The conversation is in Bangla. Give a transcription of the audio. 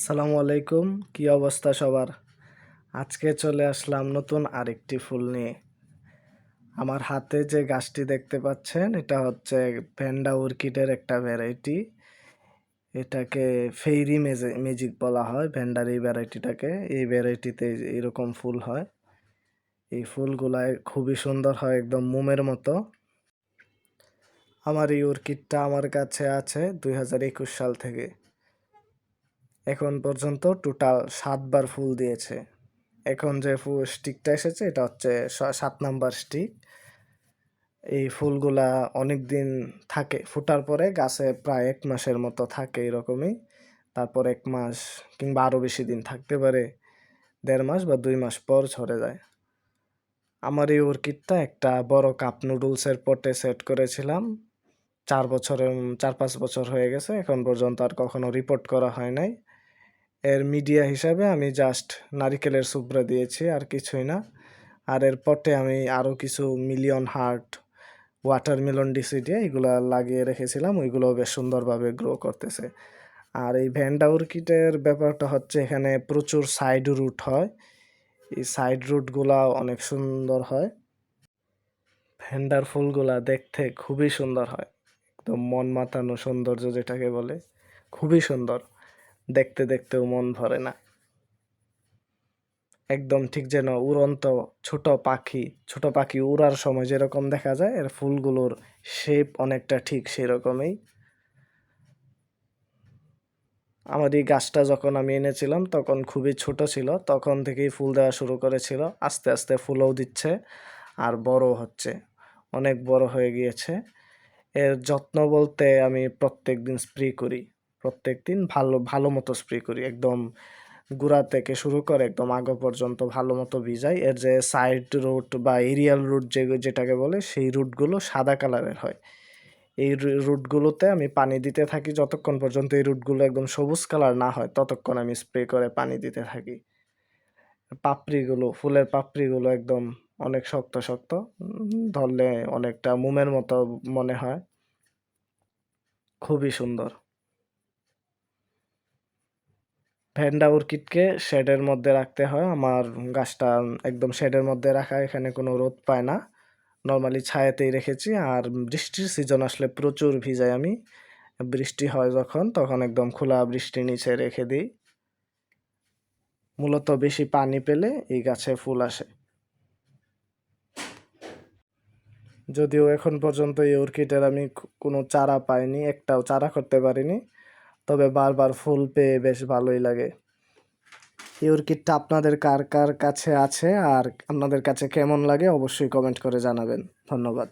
আসসালামু আলাইকুম। কি অবস্থা সবার? আজকে চলে আসলাম নতুন আরেকটি ফুল নিয়ে। আমার হাতে যে গাছটি দেখতে পাচ্ছেন, এটা হচ্ছে ভ্যান্ডা অর্কিডের একটা ভ্যারাইটি এটাকে ফেইরি ম্যাজিক বলা হয় ভ্যান্ডার এই ভ্যারাইটিটাকে এই ভ্যারাইটিতে এরকম ফুল হয়। এই ফুলগুলায় খুবই সুন্দর হয়, একদম মোমের মতো। আমার এই অর্কিডটা আমার কাছে আছে দু হাজার একুশ সাল থেকে। এখন পর্যন্ত টোটাল সাতবার ফুল দিয়েছে। এখন যে ফুল স্টিকটা এসেছে, এটা হচ্ছে সাত নাম্বার স্টিক এই ফুলগুলা অনেক দিন থাকে, ফুটার পরে গাছে প্রায় এক মাসের মতো থাকে এরকমই। তারপর এক মাস কিংবা আরও বেশি দিন থাকতে পারে, দেড় মাস বা দুই মাস পর ঝরে যায়। আমার এই অর্কিডটা একটা বড় কাপ নুডলসের পটে সেট করেছিলাম। চার বছরের, চার পাঁচ বছর হয়ে গেছে, এখন পর্যন্ত আর কখনো রিপোর্ট করা হয় নাই। এর মিডিয়া হিসাবে আমি জাস্ট নারিকেলের সুবরা দিয়েছি, আর কিছুই না। আর এর পটে আমি আরও কিছু মিলিয়ন হার্ট ওয়াটারমেলন ডিসিডিয়া এগুলো লাগিয়ে রেখেছিলাম ওইগুলো বেশ সুন্দরভাবে গ্রো করতেছে। আর এই ভ্যান্ডা অর্কিডের ব্যাপারটা হচ্ছে, এখানে প্রচুর সাইড রুট হয়। এই সাইড রুটগুলা অনেক সুন্দর হয়। ভ্যান্ডার ফুলগুলা দেখতে খুবই সুন্দর হয়। একদম মন মাতানো সৌন্দর্য যেটাকে বলে, খুবই সুন্দর। দেখতে দেখতেও মন ভরে না। একদম ঠিক যেন উড়ন্ত ছোট পাখি ছোট পাখি উড়ার সময় যেরকম দেখা যায়, এর ফুলগুলোর শেপ অনেকটা ঠিক সেরকমই। আমার এই গাছটা যখন আমি এনেছিলাম, তখন খুবই ছোট ছিল, তখন থেকেই ফুল দেওয়া শুরু করেছিল। আস্তে আস্তে ফুলও দিচ্ছে আর বড় হচ্ছে, অনেক বড় হয়ে গিয়েছে। এর যত্ন বলতে আমি প্রত্যেক দিন স্প্রে করি। প্রত্যেক দিন ভালো ভালো মতো স্প্রে করি। একদম গোড়া থেকে শুরু করে একদম আগো পর্যন্ত ভালো মতো ভিজাই। এর যে সাইড রুট বা এরিয়াল রুট যে, যেটাকে বলে, সেই রুটগুলো সাদা কালারের হয়। এই রুটগুলোতে আমি পানি দিতে থাকি। যতক্ষণ পর্যন্ত এই রুটগুলো একদম সবুজ কালার না হয়, ততক্ষণ আমি স্প্রে করে পানি দিতে থাকি। পাপড়িগুলো, ফুলের পাপড়িগুলো একদম অনেক শক্ত শক্ত ধরলে অনেকটা মোমের মতো মনে হয়। খুবই সুন্দর। ভ্যান্ডা অর্কিডকে শেডের মধ্যে রাখতে হয়। আমার গাছটা একদম শেডের মধ্যে রাখা, এখানে কোনো রোদ পায় না। নর্মালি ছায়াতেই রেখেছি আর বৃষ্টির সিজন আসলে প্রচুর ভিজাই আমি। বৃষ্টি হয় যখন, তখন একদম খোলা বৃষ্টির নিচে রেখে দিই। মূলত বেশি পানি পেলে এই গাছে ফুল আসে। যদিও এখন পর্যন্ত এই অর্কিডের আমি কোনো চারা পাইনি, একটাও চারা করতে পারিনি। তবে বারবার ফুল পেয়ে বেশ ভালোই লাগে। এই অর্কিডটা আপনাদের কার কার কাছে আছে আর আপনাদের কাছে কেমন লাগে অবশ্যই কমেন্ট করে জানাবেন। ধন্যবাদ।